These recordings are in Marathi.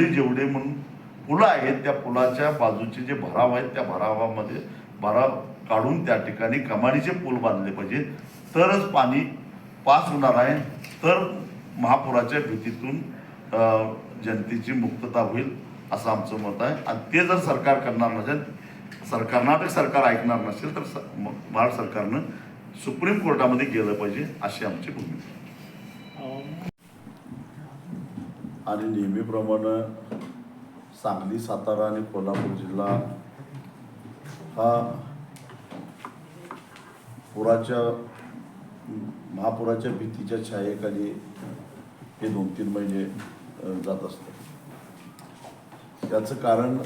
जेवढे जेवढे म्हणून पुलं आहेत त्या पुलाच्या बाजूचे जे भराव आहेत त्या भरावामध्ये भराव काढून त्या ठिकाणी कमानीचे पूल बांधले पाहिजे तरच पाणी पास होणार आहे. तर महापुराच्या भीतीतून जनतेची मुक्तता होईल असं आमचं मत आहे. आणि ते जर सरकार करणार नसेल सर कर्नाटक सरकार ऐकणार नसेल तर स- म- भारत सरकारनं सुप्रीम कोर्टामध्ये गेलं पाहिजे अशी आमची भूमिका आणि नेहमीप्रमाणे सांगली सातारा आणि कोल्हापूर जिल्हा हा पुराच्या महापुराच्या भीतीच्या छायेखाली हे दोन तीन महिने जात असतात. त्याचं कारण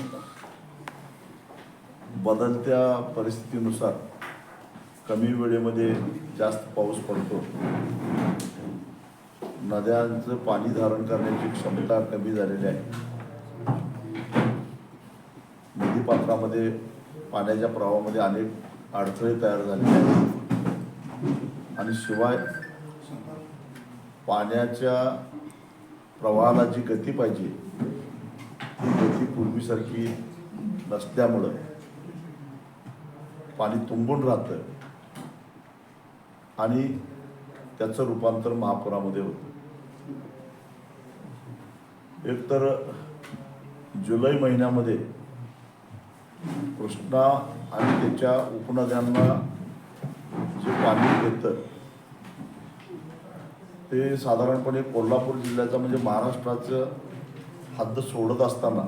बदलत्या परिस्थितीनुसार कमी वेळेमध्ये जास्त पाऊस पडतो. नद्यांचं पाणी धारण करण्याची क्षमता कमी झालेली आहे. नदीपात्रामध्ये पाण्याच्या प्रवाहामध्ये अनेक अडथळे तयार झालेले आहेत. आणि शिवाय पाण्याच्या प्रवाहाला जी गती पाहिजे ती गती पूर्वीसारखी नसल्यामुळं पाणी तुंबून राहतं आणि त्याचं रूपांतर महापुरामध्ये होतं. एक तर जुलै महिन्यामध्ये कृष्णा आणि त्याच्या उपनद्यांना जे पाणी येतं ते साधारणपणे कोल्हापूर जिल्ह्याचं म्हणजे महाराष्ट्राचं हद्द सोडत असताना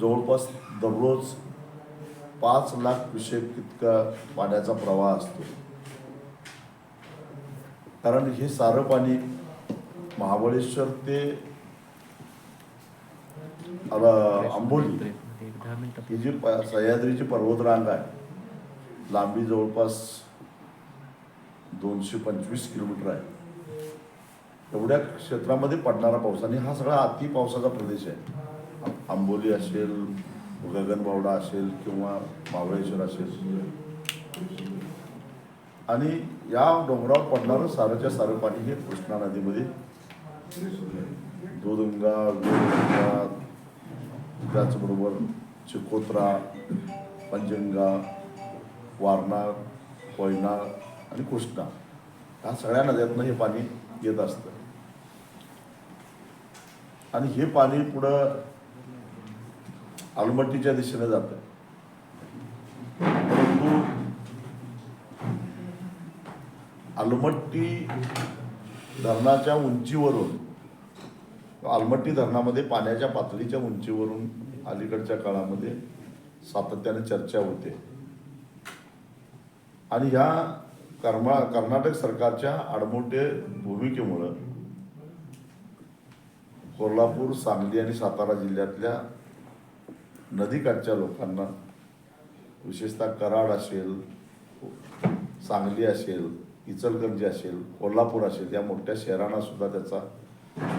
जवळपास दररोज पाच लाख क्युसेक इतका पाण्याचा प्रवाह असतो. कारण हे सारं पाणी महाबळेश्वर ते आंबोली. ही जी प- सह्याद्रीची पर्वतरांग आहे लांबी जवळपास दोनशे पंचवीस किलोमीटर आहे. एवढ्या क्षेत्रामध्ये पडणारा पाऊस आणि हा सगळा अति पावसाचा प्रदेश आहे. आंबोली असेल गगनबावडा असेल किंवा महाबळेश्वर असेल. आणि या डोंगरावर पडणारं सारंच्या सारं पाणी हे कृष्णा नदीमध्ये दोदुंगा वेदगंगा त्याचबरोबर चिकोत्रा पंजंगा वारणा कोयना आणि कृष्णा. ह्या सगळ्या नद्यांना हे पाणी येत असतं. आणि हे पाणी पुढं आलमट्टीच्या दिशेने जातं. परंतु आलमट्टी धरणाच्या उंचीवरून आलमट्टी धरणामध्ये पाण्याच्या पातळीच्या उंचीवरून अलीकडच्या काळामध्ये सातत्याने चर्चा होते. आणि ह्या कर्मा कर्नाटक सरकारच्या आडमोठे भूमिकेमुळं कोल्हापूर सांगली आणि सातारा जिल्ह्यातल्या नदीकाठच्या लोकांना विशेषतः कराड असेल सांगली असेल इचलकरंजी असेल कोल्हापूर असेल या मोठ्या शहरांना सुद्धा त्याचा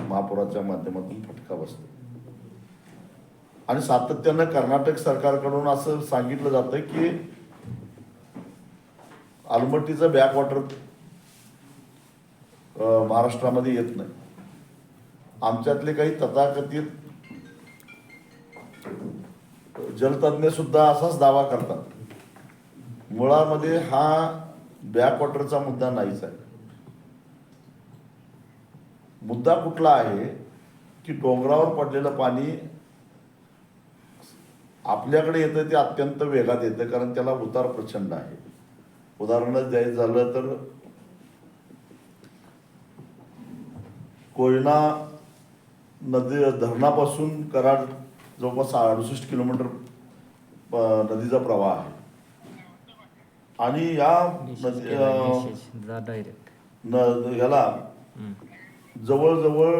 महापुराच्या माध्यमातून फटका बसतो. आणि सातत्यानं कर्नाटक सरकारकडून असं सांगितलं जातं की आलमट्टीचं बॅकवॉटर महाराष्ट्रामध्ये येत नाही. आमच्यातले काही तथाकथित जलतज्ञ सुद्धा असाच दावा करतात. मुळामध्ये हा बॅकवॉटरचा मुद्दा नाहीच आहे मुद्दा कुठला आहे की डोंगरावर पडलेलं पाणी आपल्याकडे येतं ते अत्यंत वेगात येतं कारण त्याला उतार प्रचंड आहे. उदाहरण द्यायचं झालं तर कोयना नदी धरणापासून कराड जवळपास अडुसष्ट किलोमीटर नदीचा प्रवाह आहे. आणि या डायरेक्ट न ह्याला जवळजवळ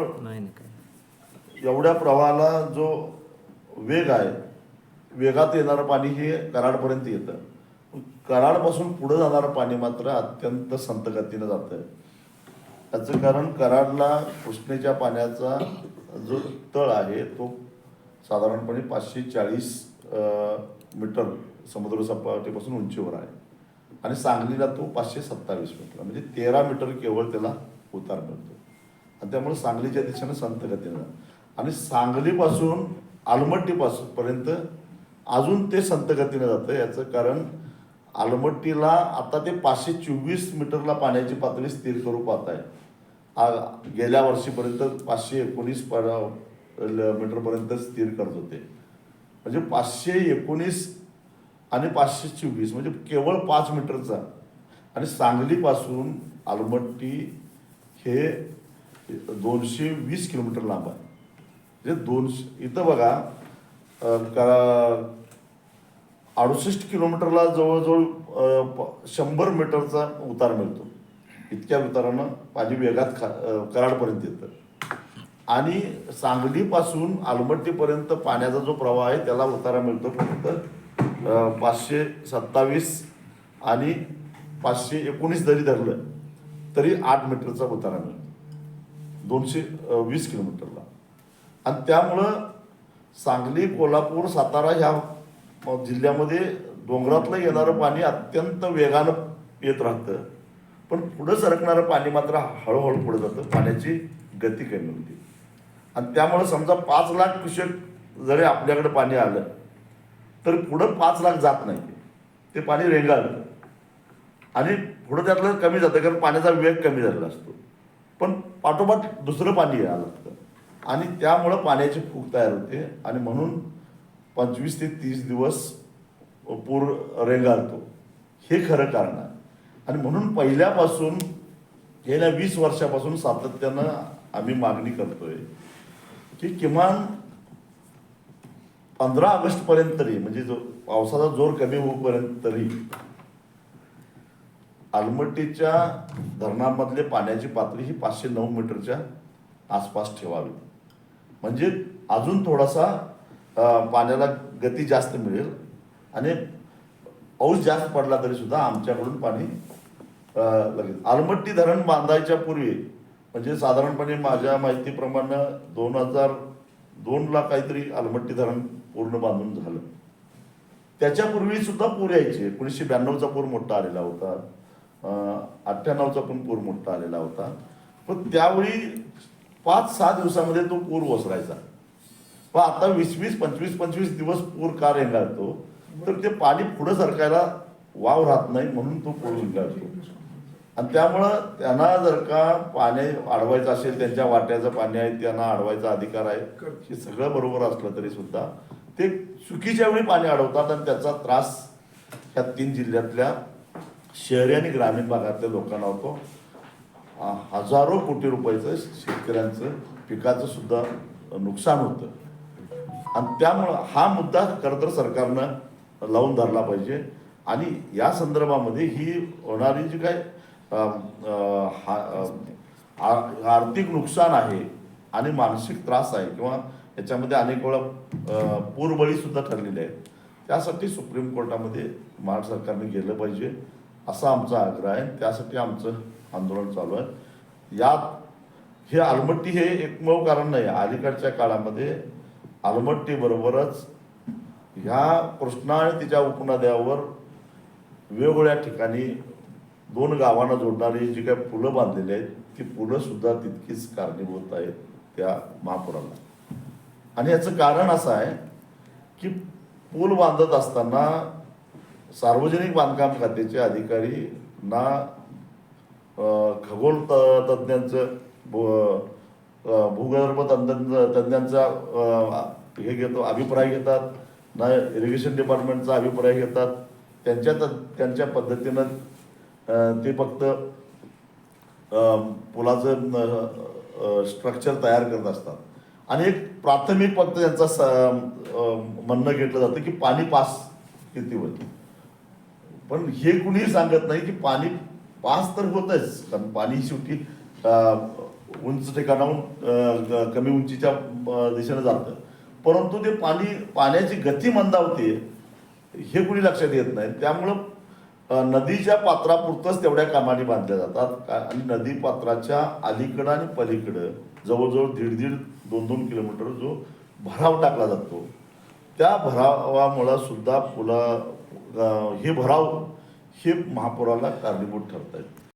एवढ्या प्रवाहाला जो वेग आहे वेगात येणारं पाणी हे कराडपर्यंत येतं. कराडपासून पुढं जाणारं पाणी मात्र अत्यंत संत गतीनं जातं त्याचं कारण कराडला कृष्णेच्या पाण्याचा जो तळ आहे तो साधारणपणे पाचशे चाळीस मीटर समुद्र सपाटीपासून उंचीवर आहे. आणि सांगलीला तो पाचशे सत्तावीस मीटर म्हणजे तेरा मीटर केवळ त्याला उतार मिळतो आणि त्यामुळे सांगलीच्या दिशेनं संत गतीनं आणि सांगलीपासून आलमट्टीपासून पर्यंत अजून ते संत गतीनं जातं. याचं कारण आलमट्टीला आता ते पाचशे चोवीस मीटरला पाण्याची पातळी स्थिर करू पाहत आहे. आ- गेल्या वर्षीपर्यंत पाचशे एकोणीस प- ल- मीटरपर्यंत स्थिर करत होते. म्हणजे पाचशे एकोणीस आणि पाचशे चोवीस म्हणजे केवळ पाच मीटरचा. आणि सांगलीपासून आलमट्टी हे दोनशे वीस किलोमीटर लांब आहे. म्हणजे दोनशे इथं बघा का अडुसष्ट किलोमीटरला जवळजवळ प- शंभर मीटरचा उतार मिळतो. इतक्या उतारानं पाणी वेगात खा कराडपर्यंत येतं. आणि सांगलीपासून आलमट्टीपर्यंत पाण्याचा जो प्रवाह आहे त्याला उतारा मिळतो फक्त पाचशे सत्तावीस आणि पाचशे एकोणीस जरी धरलं तरी आठ मीटरचा उतारा मिळतो दोनशे वीस किलोमीटरला. आणि त्यामुळं सांगली कोल्हापूर सातारा ह्या जिल्ह्यामध्ये डोंगरातलं येणारं पाणी अत्यंत वेगानं येत राहतं. पण पुढं सरकणारं पाणी मात्र हळूहळू पुढे जातं. पाण्याची गती कमी होते. आणि त्यामुळं समजा पाच लाख कृषक जरी आपल्याकडे पाणी आलं तर पुढं पाच लाख जात नाही. ते पाणी रेंगाळतं आणि पुढं त्यातलं कमी जातं कारण पाण्याचा वेग कमी झालेला असतो. पण पाठोपाठ दुसरं पाणी आलं लागतं. आणि त्यामुळं पाण्याची फूग तयार होते. आणि म्हणून पंचवीस ते तीस दिवस पूर रेंगाळतो. हे खरं कारण आहे. आणि म्हणून पहिल्यापासून गेल्या वीस वर्षापासून सातत्यानं आम्ही मागणी करतोय की किमान पंधरा ऑगस्ट पर्यंत तरी म्हणजे जो पावसाचा जोर कमी होईपर्यंत तरी. आलमट्टीच्या धरणामधले पाण्याची पातळी ही पाचशे नऊ मीटरच्या आसपास ठेवावी. म्हणजे अजून थोडासा पाण्याला गती जास्त मिळेल आणि पाऊस जास्त पडला तरी सुद्धा आमच्याकडून पाणी अं, आलमट्टी धरण बांधायच्या पूर्वी म्हणजे साधारणपणे माझ्या माहितीप्रमाणे दोन हजार दोनला काहीतरी आलमट्टी धरण पूर्ण बांधून झालं. त्याच्यापूर्वी सुद्धा पूर यायचे. एकोणीसशे ब्याण्णवचा पूर मोठा आलेला होता. अठ्ठ्याण्णवचा पण पूर मोठा आलेला होता. पण त्यावेळी पाच सहा दिवसामध्ये तो पूर ओसरायचा. पण आता वीस वीस पंचवीस पंचवीस दिवस पूर का रेंगाळतो? तर ते पाणी पुढं सरकायला वाव राहत नाही म्हणून तो पूर रेंगाळतो. आणि त्यामुळं त्यांना जर का पाणी अडवायचं असेल त्यांच्या वाट्याचं पाणी आहे त्यांना अडवायचा अधिकार आहे. हे सगळं बरोबर असलं तरी सुद्धा ते चुकीच्या वेळी पाणी अडवतात आणि त्याचा त्रास ह्या तीन जिल्ह्यातल्या शहरी आणि ग्रामीण भागातल्या लोकांना होतो. हजारो कोटी रुपयाचं शेतकऱ्यांचं पिकाचं सुद्धा नुकसान होतं. आणि त्यामुळं हा मुद्दा खरं तर सरकारनं लावून धरला पाहिजे. आणि या संदर्भामध्ये ही होणारी जी काय आर्थिक नुकसान आहे आणि मानसिक त्रास आहे किंवा याच्यामध्ये अनेक वेळा पूरबळीसुद्धा पूरबळी सुद्धा ठरलेले आहेत. त्यासाठी सुप्रीम कोर्टामध्ये महाराष्ट्र सरकारने गेलं पाहिजे असा आमचा आग्रह आहे. त्यासाठी आमचं आंदोलन चालू आहे. यात हे आलमट्टी हे एकमेव कारण नाही. अलीकडच्या काळामध्ये आलमट्टीबरोबरच ह्या कृष्णा आणि तिच्या उपनद्यावर वेगवेगळ्या ठिकाणी दोन गावांना जोडणारी जी काही पुलं बांधलेली आहेत ती पुलं सुद्धा तितकीच कारणीभूत आहेत त्या महापुराला. आणि याचं कारण असं आहे की पूल बांधत असताना सार्वजनिक बांधकाम खात्याचे अधिकारी ना खगोल त- तज्ज्ञांचं भूगर्भ तज्ञ तज्ज्ञांचा हे घेतो अभिप्राय घेतात ना इरिगेशन डिपार्टमेंटचा अभिप्राय घेतात त्यांच्या त्यांच्या पद्धतीनं ते फक्त पुलाचं स्ट्रक्चर तयार करत असतात. आणि एक प्राथमिक फक्त त्यांचा स- म्हणणं घेतलं जातं की पाणी पास किती होईल पण हे कुणीही सांगत नाही की पाणी पास तर होतच. कारण पाणी शेवटी उंच ठिकाणाहून कमी उंचीच्या दिशेनं जातं. परंतु ते पाणी पाण्याची गती मंदावते हे कुणी लक्षात येत नाही. त्यामुळं नदीच्या पात्रापुरतंच तेवढ्या कामाने बांधल्या जातात. का- आणि नदी पात्राच्या अलीकडं आणि पलीकडं जवळजवळ दीड दीड दोन दोन किलोमीटर जो भराव टाकला जातो. त्या भरावामुळं सुद्धा पुला हे भराव हे महापुराला कारणीभूत ठरत आहेत